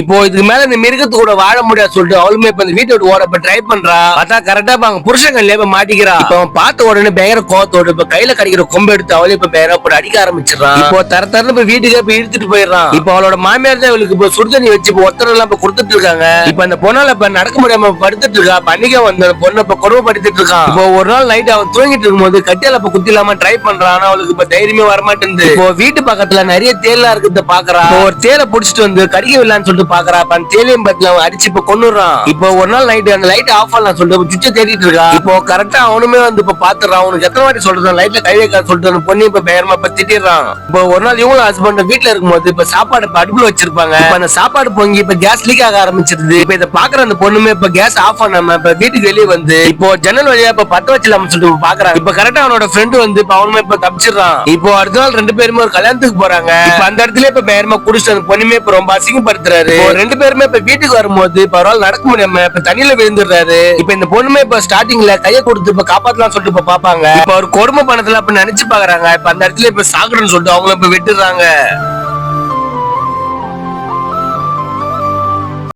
இப்போ இதுக்கு மேல இந்த மிருகத்து கூட வாழ முடியாது சொல்லிட்டு அவளுமே இப்ப இந்த வீட்டை விட்டு ஓட இப்ப ட்ரை பண்றா. பார்த்தா கரெக்டா அவங்க புருஷன் இப்ப மாட்டிக்கிறா. இப்போ அவன் பார்த்த உடனே பயங்கர கோவத்தோடு இப்ப கையில கிடைக்கிற கொம்பு எடுத்து அவளே இப்ப பயங்கர போட்டு அடிக்க ஆரம்பிச்சிடறான் இப்போ தர தரன்னு இப்ப வீட்டுக்கு இப்ப இழுத்துட்டு போயிடுறான். இப்போ அவளோட மாமியார் தான் இவளுக்கு இப்ப சுடுதண்ணி வச்சு இப்ப ஒத்தரம் எல்லாம் இப்ப கொடுத்துட்டு இருக்காங்க. இப்ப அந்த பொண்ணால இப்ப நடக்க முடியாம படுத்துட்டு இருக்கா. பண்டிகை வந்த பொண்ணு இப்ப கொடுமைப்படுத்திட்டு இருக்கான் இப்போ ஒரு நாள் நைட் அவன் தூங்கிட்டு இருக்கும்போது கட்டியால இப்ப குத்தி இல்லாம ட்ரை பண்றான் ஆனா அவளுக்கு இப்ப தைரியமே வரமாட்டேங்குது. இப்போ வீட்டு பக்கத்துல நிறைய தேலா இருக்கிறத பாக்குறா. இப்போ ஒரு தேலை புடிச்சிட்டு வந்து கடிக்க விடலான்னு சொல்லிட்டு பாக்குறா அப்ப தேலையும் பத்தி அவன் அடிச்சு இப்ப கொண்டுறான் இப்போ ஒரு நாள் நைட் அந்த லைட் ஆஃப் பண்ணலாம் சொல்லிட்டு சுவிட்ச தேடிட்டு இருக்கா? இப்போ கரெக்டா அவனுமே வந்து இப்ப பாத்துறான் அவனுக்கு எத்தனை வாட்டி சொல்றான் லைட்ல கை வைக்க சொல்லிட்டு பொண்ணு இப்ப பயங்கரமா இப்ப திட்டிடுறான். இப்போ ஒரு நாள் இவங்க ஹஸ்பண்ட் வீட்டுல இருக்கும்போது இப்ப சாப்பாடு இப்ப அடுப்புல வச்சிருப்பாங்க. இப்ப அந்த சாப்பாடு பொங்கி இப்ப கேஸ் லீக் ஆக ஆரம்பிச்சிருது. இப்ப இதை பாக்குற அந்த பொண்ணுமே இப்ப கேஸ் ஆஃப் பண்ணாம இப்ப வீட்டுக்கு வெளியே வந்து இப்போ ஜன்னல் வழியா இப்ப பத்த வச்சலாம்னு சொல்லிட்டு பாக்குறாங்க. இப்ப கரெக்டா அவனோட ஃப்ரெண்டு வந்து இப்ப அவனுமே இப்ப தப்பிச்சிடுறான். இப்போ அடுத்த நாள் ரெண்டு பேருமே ஒரு கல்யாணத்துக்கு போறாங்க. இப்ப அந்த இடத்துல இப்ப பயங்கரமா குடிச்சிட்டு அந்த பொண்ணுமே இப்ப ரொம்ப அசிங்கப்படுத்துறாரு. ரெண்டு பேருமே இப்ப வீட்டுக்கு வரும்போது இப்ப அவரால் நடக்க முடியாம இப்ப தண்ணியில விழுந்துடுறாரு. இப்ப இந்த பொண்ணுமே இப்ப ஸ்டார்டிங்ல கைய கொடுத்து இப்ப காப்பாத்தலாம் சொல்லிட்டு இப்ப பாப்பாங்க. இப்ப அவர் கொடுமை பணத்துல அப்ப நினைச்சு பாக்குறாங்க. இப்ப அந்த இடத்துல இப்ப சாகுறன்னு சொல்லிட்டு அவங்கள இப்ப விட்டுறாங்க